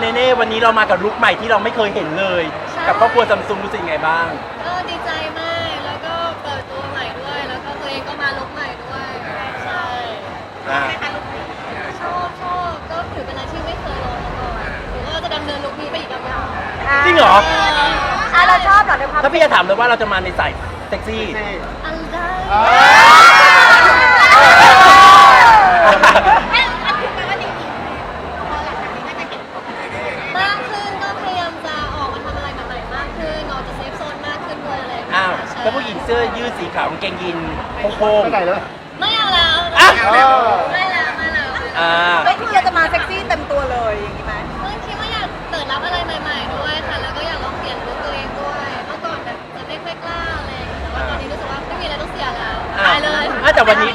เนเน่วันนี้เรามากับลุคใหม่ที่เราไม่เคยเห็นเลย ใช่ กับครอบครัวซัมซุงรู้สึกยังไงบ้าง ก็ดีใจมาก แล้วก็เปิดตัวใหม่ด้วย แล้วก็ตัวเองก็มาลุกใหม่ด้วย ใช่อ่า ชอบชอบก็ถือเป็นอะไรที่ไม่เคยลองมาก่อนหรือว่าจะดำเนินลุคนี้ไปอีกยาวๆจริงเหรออะเราชอบเหรอในความถ้าพี่จะถามเลยว่าเราจะมาในสายเซ็กซี่ อันได้ม งเกงยีนโค้งไปไหนเลยไม่เอาแล้วอะไม่แล้วไม่แล้วๆอ่าไม่คิดว่าจะมาเซ็กซี่เต็มตัวเลยอย่างนี้ไหมเมื่อคิดว่าอยากเปิดรับอะไรใหม่ ๆ ด้วยค่ะ แล้วก็อยากลองเปลี่ยนลุคตัวเองด้วย เมื่อก่อนแบบจะไม่ค่อยกล้าอะไรอย่างเงี้ยแต่ว่าตอนนี้รู้สึกว่าไม่มีอะไรต้องเสียแล้วอะตายเลย อะแต่วันนี้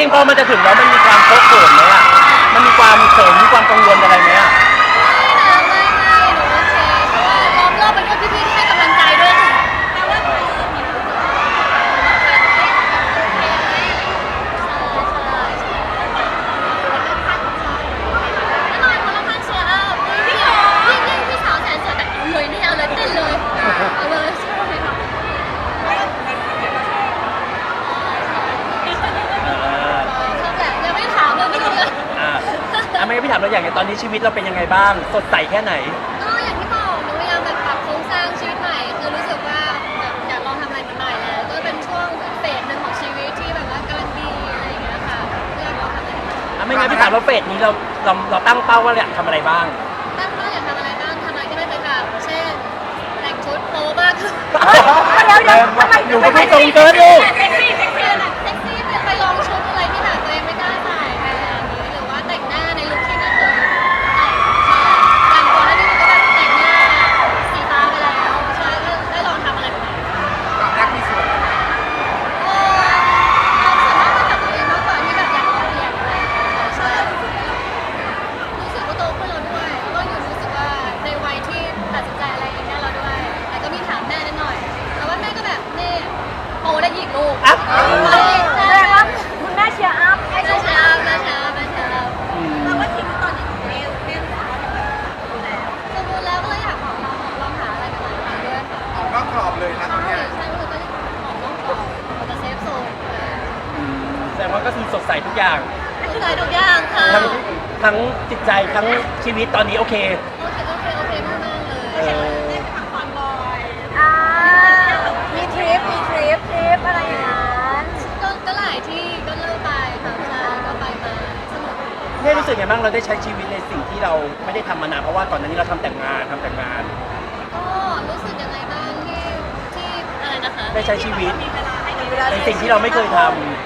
ริงๆจริงพอมันจะถึงแล้วมันมีความโคตรเขินไหมอะมันมีความเขินมีความกังวลอะไรไหมอะ ไม่นะไม่ไม่หนูโอเคเพราะว่าล้อมรอบไปด้วยพี่ๆที่ให้กำลังใจด้วยค่ะแปลว่าใครมีรู้สึกว่าแน่นอนคนละข้างเชียร์อัพพี่พี่พี่พี่สาวแสนสวยแบบเอาเลยนี่เอาเลยเต้นเลยเอาเลยใช่ค่ะ อ่า ชอบแหละยังไม่ถามเลยไม่รู้เลย อ่าอะไม่ งั้นพี่ถามเราอย่างไรตอนนี้ชีวิตเราเป็นยังไงบ้าง สดใสแค่ไหน ก็อย่างที่บอกหนูพยายามแบบปรับโครงสร้างชีวิตใหม่ คือรู้สึกว่าแบบอยากลองทำอะไรใหม่ๆแล้ว ก็เป็นช่วงเฟสหนึ่งของชีวิตที่แบบว่ากำลังดีอะไรอย่างเงี้ยค่ะก็อยากลองทำอะไรใหม่อะไม่งั้นพี่ถามเราเฟสนี้เราเราเราตั้งเป้าว่าอยากทำอะไรบ้างตั้งเป้าอยากทำอะไรบ้างทำอะไรที่ไม่เคยทำเช่นแต่งชุดโป๊มากขึ้น เดี๋ยวเดี๋ยวทำไมอยู่ก็ไม่ตรงเกินลูก เมแสดงว่าก็คือสดใสทุกอย่างเข้าใจทุกอย่างค่ะ ทั้งทั้งจิตใจทั้งชีวิตตอนนี้โอเค โอเค โอเค โอเคมากๆเลยเอออ่ามีทริป มีทริป ทริปอะไรอย่างนั้น ก็ก็หลายที่ก็เลิกไปค่ะใช่ก็ไปมาสนุกเน่รู้สึกไงบ้างเราได้ใช้ชีวิตในสิ่งที่เราไม่ได้ทำมานานเพราะว่าก่อนหน้านี้เราทำแต่งงานทำแต่งงาน ก็รู้สึกยังไงบ้างที่ที่อะไรนะคะได้ใช้ชีวิต มีเวลาในสิ่งที่เราไม่เคยทำ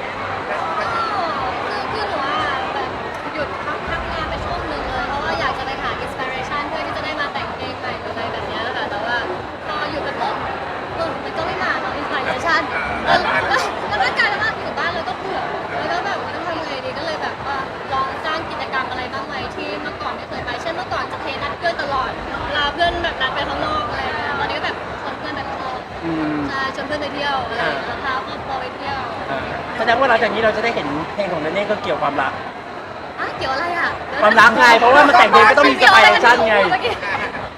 วนเพื่อนไปเที่ยวอะไรอย่างเงี้ยพาครอบครัวไปเที่ยวอ่าแสดงว่าหลังจากนี้เราจะได้เห็นเพลงของเนเน่ก็เกี่ยวความรัก อะเกี่ยวอะไรอะความรักไงเพราะว่ามันแต่งเพลงก็ต้องมีสไปเรชันไง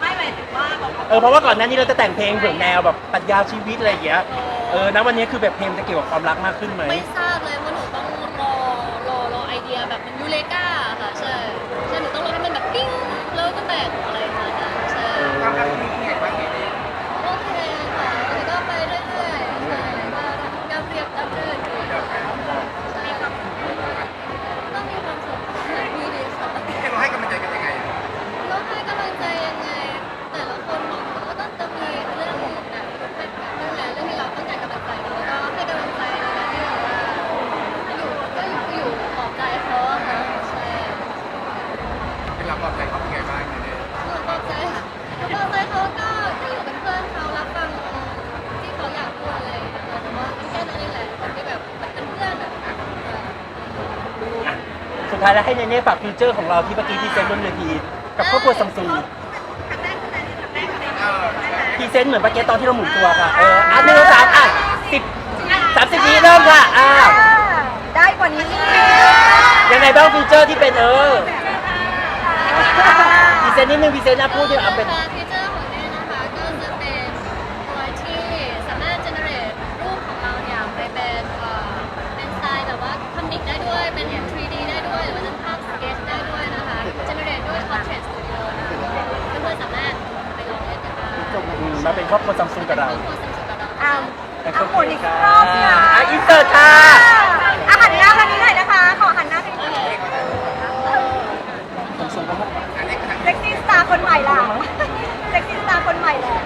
ไม่หมายถึงว่าบอกว่าเออเพราะว่าก่อนหน้านี้เราจะแต่งเพลงเผื่อแนวแบบปรัชญาชีวิตอะไรอย่างเงี้ย เออนะวันนี้คือแบบเพลงจะเกี่ยวกับความรักมากขึ้นไหมไม่ทราบเลยว่าหนูต้องรอรอรอไอเดียแบบมันยูเลกาค่ะใช่ใช่หนูต้องรอให้มันแบบปิ้งแล้วก็แต่งอะไรอย่างเงี้ยค่ะใช่ ความรักมีที่ไหนบ้างเนี่ย โอเคค่ะแล้วก็ไปเรื่อยๆใช่ก็รับเรียบรับเรื่อยๆใช่ก็มีความสุขดีดีค่ะ ให้เราให้กำลังใจกันยังไง แล้วให้กำลังใจยังไง แต่ละคนมองก็ต้องจะมีเรื่องแบบเป็นเรื่องอะไรเรื่องที่เราต้องการกำลังใจแล้วก็ให้กำลังใจในการที่แบบว่าอยู่ก็อยู่อยู่ปลอบใจเขาอะค่ะใช่ ท้ายแล้วให้เนเน่ฝากฟิวเจอร์ของเราที่เมื่อกี้ที่เซ็นบนเวทีกับครอบครัวซัมซุงพรีเซนต์เหมือนเมื่อกี้ตอนที่เราหมุนตัวค่ะเอออันหนึ่งสามอะสิบสามสิบวิเริ่มค่ะอ่าได้กว่านี้อีกยังไงบ้างฟิวเจอร์ที่เป็นเออพรีเซนต์นิดนึงพรีเซนต์นะพูดที่เอาเป็น มมาเป็นครอบครัวซัมซุงกับเราครอบครัวซัมซุงกับเราอ้าวเอาหมุนอีกรอบค่ะอะอินเตอร์ค่ะอาหันหน้ามานี้หน่อยนะคะ ขอหันหน้าทางนี้ซัมซุงก็อันนี้คือทางเซ็กซี่สตาร์คนใหม่ล่ะเซ็กซี่สตาร์คนใหม่แหละ